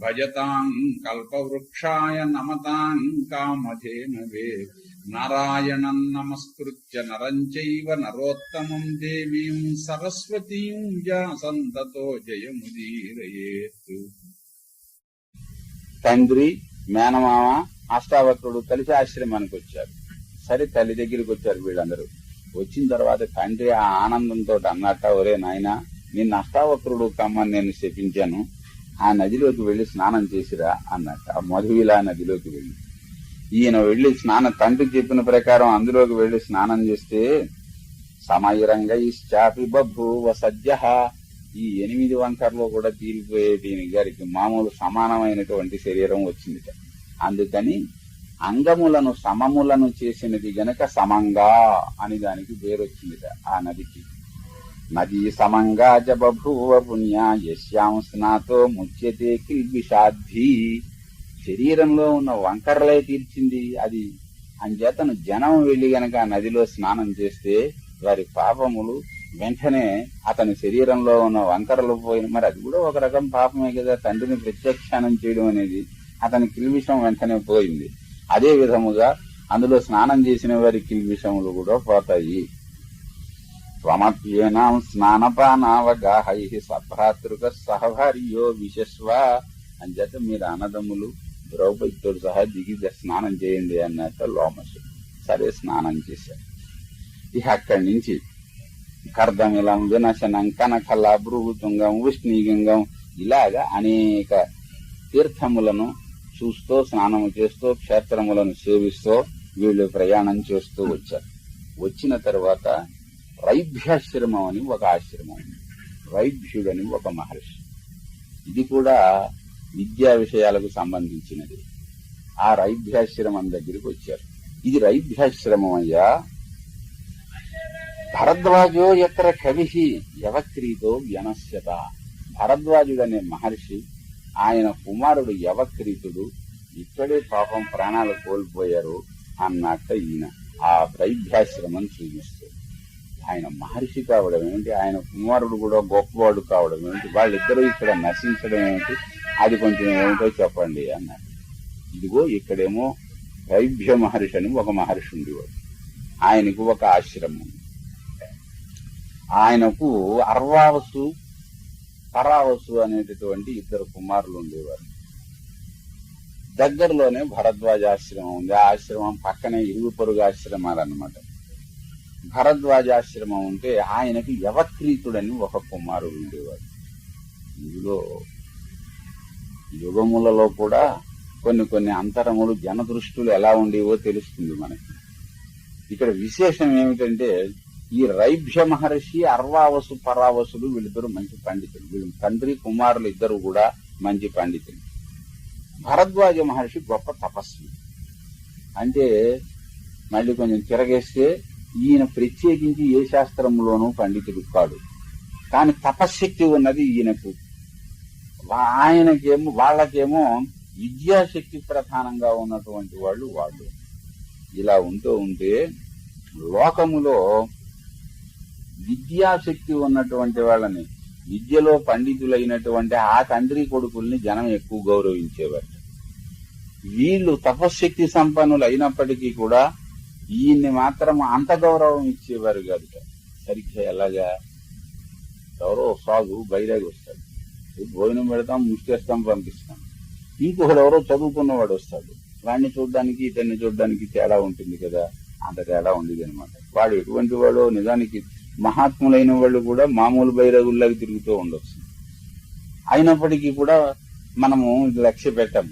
భూయో భూయో భజతాం కల్పవృక్షాయ నమతాం కామధేనవే నారాయణం నమస్కృత్య నరం చైవ నరోత్తమం దేవీం సరస్వతీం వ్యాసంతతో జయముదీరయేత్ తండ్రి మేనమామ అష్టావక్రుడు కలిసి ఆశ్రమానికి వచ్చారు సరే తల్లి దగ్గరికి వచ్చారు వీళ్ళందరూ. వచ్చిన తర్వాత తండ్రి ఆ ఆనందంతో అన్నట్ట ఒరే నాయన నిన్న అష్టావక్రుడు కమ్మని నేను శపించాను. ఆ నదిలోకి వెళ్ళి స్నానం చేసిరా అన్నట్ట. ఆ మధువిలా నదిలోకి వెళ్ళి. ఈయన వెళ్ళి స్నానం తండ్రి చెప్పిన ప్రకారం అందులోకి వెళ్ళి స్నానం చేస్తే సమయరంగైశ్చాపి బభూవ సద్య ఈ ఎనిమిది వంకర్లో కూడా తీరిపోయే దీని గారికి మామూలు సమానమైనటువంటి శరీరం వచ్చింది అందుకని అంగములను సమములను చేసినది గనక సమంగా అని దానికి పేరొచ్చిందిట ఆ నదికి. నదీ సమంగా చ బభూవ పుణ్య యశ్యాం స్నాతో ముచ్యతే కిల్బిషాద్ధి శరీరంలో ఉన్న వంకరలే తీర్చింది అది అంచేతను జనం వెళ్ళి గనక నదిలో స్నానం చేస్తే వారి పాపములు వెంటనే అతని శరీరంలో ఉన్న వంకరలు పోయిన మరి అది కూడా ఒక రకం పాపమే కదా తండ్రిని ప్రత్యక్షానం చేయడం అనేది అతని కిల్విషం వెంటనే పోయింది. అదే విధముగా అందులో స్నానం చేసిన వారి కిల్విషములు కూడా పోతాయి. త్వమప్యేనాం స్నానపానావగాహై సభ్రాతృక సహభార్యో విశస్వ అని చేత మీరు అన్నదమ్ములు ద్రౌపదితో సహా దిగి స్నానం చేయండి అన్నట్టు లోమసు సరే స్నానం చేశారు। ఇక అక్కడి నుంచి కర్దమిలం వినశనం కనకల భృగుతుంగం ఉష్ణీగంగం ఇలాగా అనేక తీర్థములను చూస్తూ స్నానము చేస్తూ క్షేత్రములను సేవిస్తూ వీళ్ళు ప్రయాణం చేస్తూ వచ్చారు. వచ్చిన తర్వాత రైభ్యాశ్రమం అని ఒక ఆశ్రమం. రైభ్యుడని ఒక మహర్షి. ఇది కూడా విద్యా విషయాలకు సంబంధించినది. ఆ రైభ్యాశ్రమం దగ్గరికి వచ్చారు. ఇది రైభ్యాశ్రమం అయ్యా భరద్వాజో ఎత్ర కవి యవక్రీతో వ్యనశ్యత. భరద్వాజుడనే మహర్షి ఆయన కుమారుడు యవక్రీతుడు ఇక్కడే పాపం ప్రాణాలు కోల్పోయారు అన్నట్ట ఈయన. ఆ రైభ్యాశ్రమం చూపిస్తుంది. ఆయన మహర్షి కావడం ఏమిటి? ఆయన కుమారుడు కూడా గొప్పవాడు కావడం ఏమిటి? వాళ్ళిద్దరూ ఇక్కడ నశించడం ఏమిటి? అది కొంచెం ఏమిటో చెప్పండి అన్నారు. ఇదిగో ఇక్కడేమో వైభ్య మహర్షి అని ఒక మహర్షి ఉండేవాడు. ఆయనకు ఒక ఆశ్రమం. ఉంది. ఆయనకు అర్వావసు పరావసు అనేటటువంటి ఇద్దరు కుమారులు ఉండేవారు. దగ్గరలోనే భరద్వాజ ఆశ్రమం ఉంది. ఆ ఆశ్రమం పక్కనే ఇరుగు పొరుగు ఆశ్రమాలు అన్నమాట. భరద్వాజాశ్రమం ఉంటే ఆయనకి యవక్రీతుడని ఒక కుమారుడు ఉండేవాడు. ఇందులో యుగములలో కూడా కొన్ని కొన్ని అంతరములు జనదృష్టులు ఎలా ఉండేవో తెలుస్తుంది మనకి. ఇక్కడ విశేషం ఏమిటంటే ఈ రైభ్య మహర్షి అర్వావసు పరావసులు వీళ్ళిద్దరు మంచి పండితులు. వీళ్ళు తండ్రి కుమారులు ఇద్దరు కూడా మంచి పండితులు. భరద్వాజ మహర్షి గొప్ప తపస్వి అంటే మళ్ళీ కొంచెం తిరగేస్తే ఈయన ప్రత్యేకించి ఏ శాస్త్రంలోనూ పండితుడు కాడు. కానీ తపశ్శక్తి ఉన్నది ఈయనకు. ఆయనకేమో వాళ్ళకేమో విద్యాశక్తి ప్రధానంగా ఉన్నటువంటి వాళ్ళు వాళ్ళు. ఇలా ఉంటూ ఉంటే లోకములో విద్యాశక్తి ఉన్నటువంటి వాళ్ళని విద్యలో పండితులైనటువంటి ఆ తండ్రి కొడుకుల్ని జనం ఎక్కువ గౌరవించేవారు. వీళ్ళు తపశ్శక్తి సంపన్నులు అయినప్పటికీ కూడా ఈయన్ని మాత్రం అంత గౌరవం ఇచ్చేవారు కాదు సరిగ్గా ఎలాగా ఎవరో సాగు బయలుదేరి వస్తాడు. భోజనం పెడతాం ముష్టేస్తాం పంపిస్తాం. ఇంకొకడు ఎవరో చదువుకున్నవాడు వస్తాడు. వాడిని చూడడానికి ఇతన్ని చూడడానికి తేడా ఉంటుంది కదా. అంత తేడా ఉండేది అనమాట వాడు ఎటువంటి వాడు నిజానికి మహాత్ములైన వాళ్ళు కూడా మామూలు బైరగుల్లాగా తిరుగుతూ ఉండొచ్చు. అయినప్పటికీ కూడా మనము లక్ష్య పెట్టము.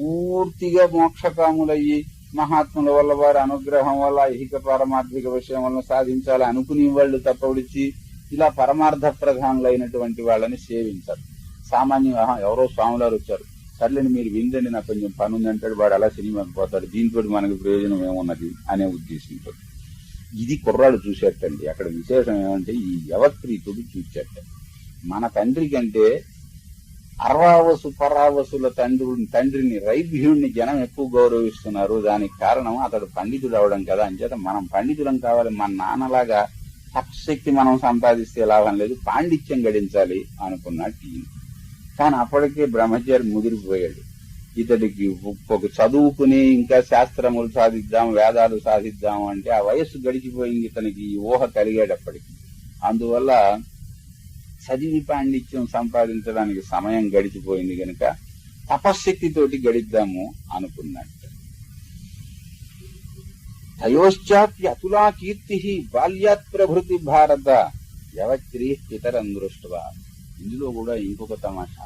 పూర్తిగా మోక్షకాములయ్యి మహాత్ముల వల్ల వారి అనుగ్రహం వల్ల ఐహిక పారమార్థిక విషయం వల్ల సాధించాలి అనుకుని వాళ్ళు తప్ప విడిచి ఇలా పరమార్థ ప్రధానులైనటువంటి వాళ్ళని సేవించారు. సామాన్యంగా ఎవరో స్వాములారు వచ్చారు. సర్లేని మీరు విందండి నాకు కొంచెం పని ఉంది అంటాడు వాడు అలా సినిమాకి పోతాడు. దీంతో మనకు ప్రయోజనం ఏమున్నది అనే ఉద్దేశంతో. ఇది కుర్రాడు చూసేటండి. అక్కడ విశేషం ఏమంటే ఈ యవత్రీతుడు చూసేట మన తండ్రి కంటే అర్వావసు పరావసుల తండ్రి తండ్రిని రైభ్యుణ్ణి జనం ఎక్కువ గౌరవిస్తున్నారు. దానికి కారణం అతడు పండితుడు అవడం కదా. అంచేత మనం పండితులం కావాలి. మన నాన్నలాగా తపశక్తి మనం సంపాదిస్తే లాభం లేదు. పాండిత్యం గడించాలి అనుకున్నాడు ఈయన. కానీ అప్పటికే బ్రహ్మచారి ముదిరిపోయాడు. ఇతడికి ఒక చదువుకుని ఇంకా శాస్త్రములు సాధిద్దాం వేదాలు సాధిద్దాం అంటే ఆ వయస్సు గడిచిపోయింది. ఇతనికి ఈ ఊహ అప్పటికి. అందువల్ల చదివి పాండిత్యం సంపాదించడానికి సమయం గడిచిపోయింది గనుక తపశ్శక్తితోటి గడిద్దాము అనుకున్నట్టు. తయోశ్చాప్య అతులా కీర్తి బాల్యాత్ ప్రభృతి భారత యవత్రీ పితరం దృష్టవా. ఇందులో కూడా ఇంకొక తమాషా.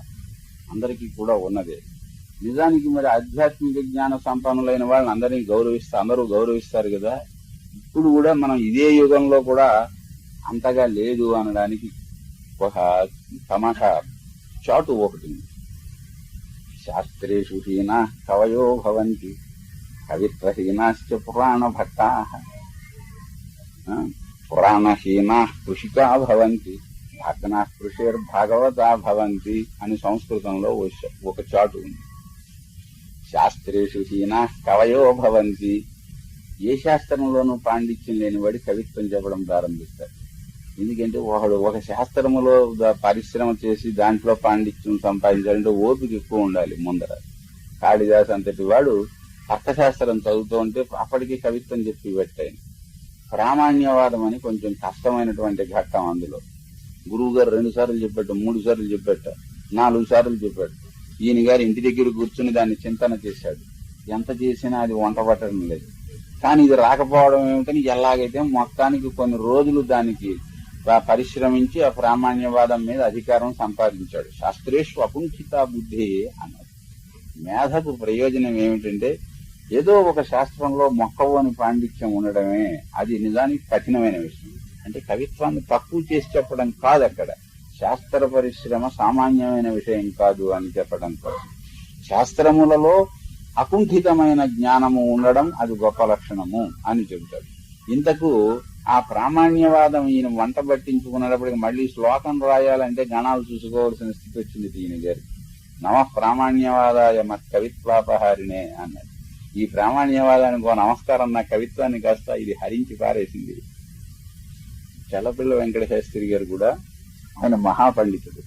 అందరికీ కూడా ఉన్నదే. నిజానికి మరి ఆధ్యాత్మిక జ్ఞాన సంపన్నులైన వాళ్ళని అందరినీ గౌరవిస్తారు అందరూ గౌరవిస్తారు కదా. ఇప్పుడు కూడా మనం ఇదే యుగంలో కూడా అంతగా లేదు అనడానికి ఒక తమాషా చాటు ఒకటి ఉంది. శాస్త్రేషు హీనా కవయో భవంతి కవిత్వహీనాశ్చ పురాణ భక్తా పురాణహీనా కృషికా భవంతి భగ్నా కృషిర్భాగవతా భవంతి అని సంస్కృతంలో ఒక చాటు ఉంది. శాస్త్రేషు హీనా కవయో భవంతి ఏ శాస్త్రంలోనూ పాండిత్యం లేనివాడి కవిత్వం చెప్పడం ప్రారంభిస్తాడు. ఎందుకంటే వాడు ఒక శాస్త్రములో పరిశ్రమ చేసి దాంట్లో పాండిత్యం సంపాదించాలంటే ఓపిక ఎక్కువ ఉండాలి ముందర. కాళిదాస్ అంతటి వాడు అర్థశాస్త్రం చదువుతూ ఉంటే అప్పటికి కవిత్వం చెప్పి పెట్టాయి. ప్రామాణ్యవాదం అని కొంచెం కష్టమైనటువంటి ఘట్టం అందులో. గురువు గారు రెండు సార్లు చెప్పాడు మూడు సార్లు చెప్పాట నాలుగు సార్లు చెప్పాడు. ఈయన గారు ఇంటి దగ్గర కూర్చుని దాన్ని చింతన చేశాడు. ఎంత చేసినా అది వంట పట్టడం లేదు. కానీ ఇది రాకపోవడం ఏమిటని ఎలాగైతే మొత్తానికి కొన్ని రోజులు దానికి పరిశ్రమించి ఆ ప్రామాణ్యవాదం మీద అధికారం సంపాదించాడు. శాస్త్రేషు అపుంఖిత బుద్ధి అన్నాడు. మేధకు ప్రయోజనం ఏమిటంటే ఏదో ఒక శాస్త్రంలో మొక్కవోని పాండిత్యం ఉండడమే అది నిజానికి కఠినమైన విషయం. అంటే కవిత్వాన్ని తక్కువ చేసి చెప్పడం కాదు అక్కడ. శాస్త్ర పరిశ్రమ సామాన్యమైన విషయం కాదు అని చెప్పడం కోసం. శాస్త్రములలో అకుంఠితమైన జ్ఞానము ఉండడం అది గొప్ప లక్షణము అని చెబుతాడు. ఇంతకు ఆ ప్రామాణ్యవాదం ఈయన వంట పట్టించుకున్నప్పటికి మళ్ళీ శ్లోకం రాయాలంటే గణాలు చూసుకోవాల్సిన స్థితి వచ్చింది ఈయన గారి నమ ప్రామాణ్యవాదాయ మత్ కవిత్వాపహారినే అన్నాడు ఈ ప్రామాణ్యవాదానికి ఓ నమస్కారం నా కవిత్వాన్ని కాస్త ఇది హరించి పారేసింది. చల్లపిల్ల వెంకట శాస్త్రి గారు కూడా ఆయన మహాపండితుడు.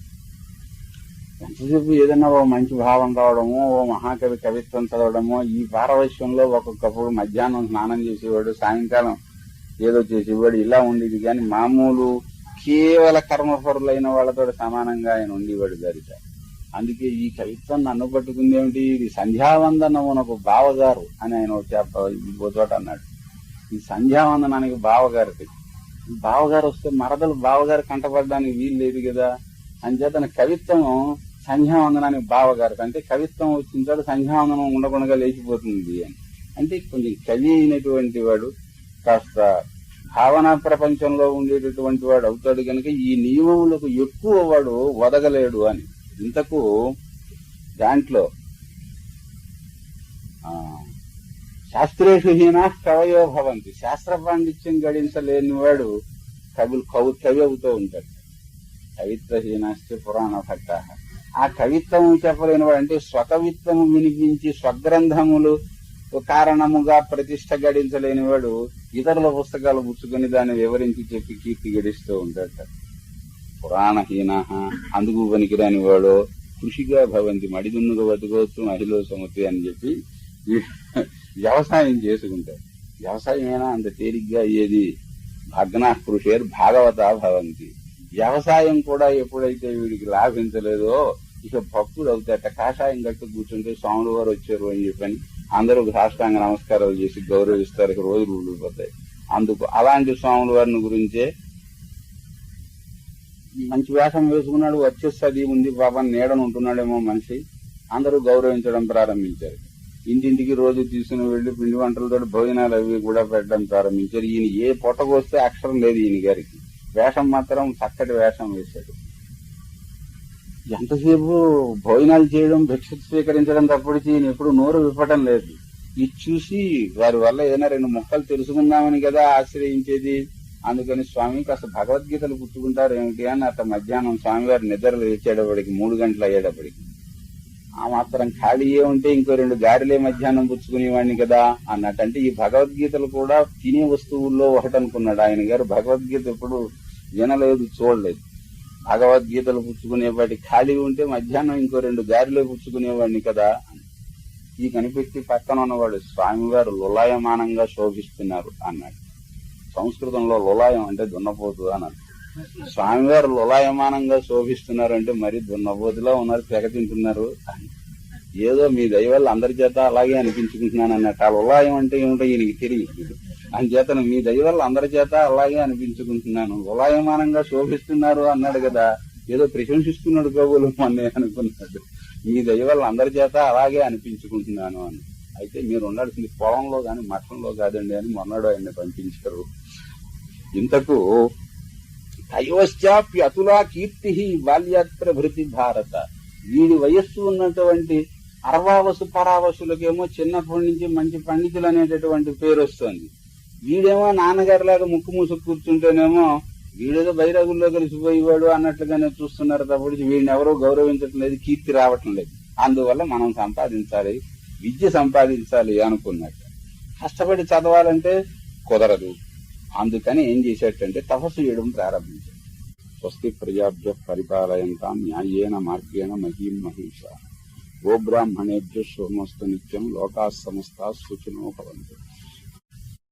ఎంతసేపు ఏదైనా ఓ మంచి భావం రావడము ఓ మహాకవి కవిత్వం చదవడము ఈ పారవశ్యంలో ఒక్కొక్కప్పుడు మధ్యాహ్నం స్నానం చేసేవాడు సాయంకాలం ఏదో చేసేవాడు ఇలా ఉండేది కానీ మామూలు కేవల కర్మపరులైన వాళ్ళతో సమానంగా ఆయన ఉండేవాడు గరిట అందుకే ఈ కవిత్వం నన్ను పట్టుకుంది ఏమిటి? ఇది సంధ్యావందనమునకు బావగారు అని ఆయన ఒక చోట అన్నాడు. ఈ సంధ్యావందనానికి బావగారికి బావగారు వస్తే మరదలు బావగారు కంటపడడానికి వీలు లేదు కదా? అంచేతన కవిత్వం సంధ్యావందనానికి బావగారు అంటే కవిత్వం వచ్చిన చోట సంధ్యావందనం ఉండకుండా లేచిపోతుంది అని. అంటే కొంచెం కవి అయినటువంటి వాడు కాస్త భావనా ప్రపంచంలో ఉండేటటువంటి వాడు అవుతాడు కనుక ఈ నియమములకు ఎక్కువ వాడు వదగలేడు అని. ఇంతకు దాంట్లో శాస్త్రేషు హీనా కవయో భవంతి. శాస్త్ర పాండిత్యం గడించలేని వాడు కవులు కవు కవి అవుతూ ఉంటాడు. కవిత్వహీనాస్తి పురాణ భక్త. ఆ కవిత్వం చెప్పలేని వాడు అంటే స్వకవిత్వము వినిపించి స్వగ్రంథములు కారణముగా ప్రతిష్ట గడించలేని వాడు ఇతరుల పుస్తకాలు పుచ్చుకొని దాన్ని వివరించి చెప్పి కీర్తి గడిస్తూ ఉంటాడు పురాణహీన అందుకు పనికిరాని వాడు కృషిగా భవంతి మడిదున్నుగా బతుకోవచ్చు మహిళ సమతి అని చెప్పి వ్యవసాయం చేసుకుంటారు వ్యవసాయమైనా? అంత తేలిగ్గా అయ్యేది భగ్న కృషేర్ భాగవత భవంతి. వ్యవసాయం కూడా ఎప్పుడైతే వీడికి లాభించలేదో ఇక భక్తుడు అవుతాట కాషాయం కట్టు కూర్చుంటే స్వాములు వారు వచ్చారు అని చెప్పని అందరూ సాష్టాంగ నమస్కారాలు చేసి గౌరవిస్తారు ఇక రోజులు ఊడిపోతాయి. అందుకు అలాంటి స్వాముల వారిని గురించే మంచి వేషం వేసుకున్నాడు వచ్చేస్తుంది ఉంది పాపం నీడను ఉంటున్నాడేమో మనిషి. అందరూ గౌరవించడం ప్రారంభించారు. ఇంటింటికి రోజు తీసుకుని వెళ్ళి పిండి వంటలతో భోజనాలు అవి కూడా పెట్టడం ప్రారంభించారు. ఈయన ఏ పొట్టకొస్తే అక్షరం లేదు ఈయన గారికి. వేషం మాత్రం చక్కటి వేషం వేశాడు. ఎంతసేపు భోజనాలు చేయడం భిక్ష స్వీకరించడం తప్పటికి నేను ఎప్పుడు నోరు విప్పటం లేదు. ఇది చూసి వారి వల్ల ఏదైనా రెండు మొక్కలు తెలుసుకుందామని కదా ఆశ్రయించేది. అందుకని స్వామి కాస్త భగవద్గీతలు పుచ్చుకుంటారు ఏమిటి అని అత మధ్యాహ్నం స్వామివారి నిద్ర తెచ్చేటప్పటికి మూడు గంటలు అయ్యేటప్పటికి. ఆ మాత్రం ఖాళీయే ఉంటే ఇంకో రెండు గారెలే మధ్యాహ్నం పుచ్చుకునేవాడిని కదా అన్నట్టు ఈ భగవద్గీతలు కూడా తినే వస్తువుల్లో ఒకటి అనుకున్నాడు ఆయన గారు. భగవద్గీత ఎప్పుడు వినలేదు చూడలేదు. భగవద్గీతలు పుచ్చుకునేవాడి ఖాళీ ఉంటే మధ్యాహ్నం ఇంకో రెండు గారిలో పుచ్చుకునేవాడిని కదా ఈ కనిపెట్టి పక్కన ఉన్నవాడు స్వామివారు లులాయమానంగా శోభిస్తున్నారు అన్నాడు. సంస్కృతంలో లులాయం అంటే దున్నపోతు అన్నారు స్వామివారు లులాయమానంగా శోభిస్తున్నారు అంటే మరి దున్నపోతులో ఉన్నారు తెగ తింటున్నారు ఏదో మీ దయ వల్ల అందరి చేత అలాగే అనిపించుకుంటున్నాను అన్నట్టు ఆ లులాయం అంటే ఏమిటో ఈయనకి తెలియదు. అందుచేతను మీ దయ వల్ల అందరి చేత అలాగే అనిపించుకుంటున్నాను. ఉలాయమానంగా శోభిస్తున్నారు అన్నాడు కదా ఏదో ప్రశంసిస్తున్నాడు కబులు మొన్నే అనుకున్నాడు. మీ దయ వల్ల అందరి చేత అలాగే అనిపించుకుంటున్నాను అని. అయితే మీరు ఉండాల్సింది పొలంలో కాని మఠంలో కాదండి అని మొన్నడు ఆయన్ని పంపించారు. ఇంతకు తయోశ్చాప్య అతులా కీర్తి బాల్యాత్ భారత. వీడి వయస్సు ఉన్నటువంటి అర్వావసు పరావసులకేమో చిన్నప్పటి నుంచి మంచి పండితులు అనేటటువంటి పేరు వస్తుంది. వీడేమో నాన్నగారిలాగా ముక్కు మూసుకు కూర్చుంటేనేమో వీడేదో బైరాగుల్లో కలిసిపోయేవాడు అన్నట్లుగానే చూస్తున్నారు తప్పటి వీడిని ఎవరో గౌరవించటం లేదు కీర్తి రావటం లేదు. అందువల్ల మనం సంపాదించాలి విద్య సంపాదించాలి అనుకున్నట్టు. కష్టపడి చదవాలంటే కుదరదు. అందుకని ఏం చేసేటంటే తపస్సు చేయడం ప్రారంభించాడు స్వస్తి ప్రజాభ్య పరిపాలయంతా న్యాయేన మార్గేణ మహీం మహిష. గోబ్రాహ్మణేభ్య సోమస్తు నిత్యం లోకా సమస్త సుచినో భవంతు.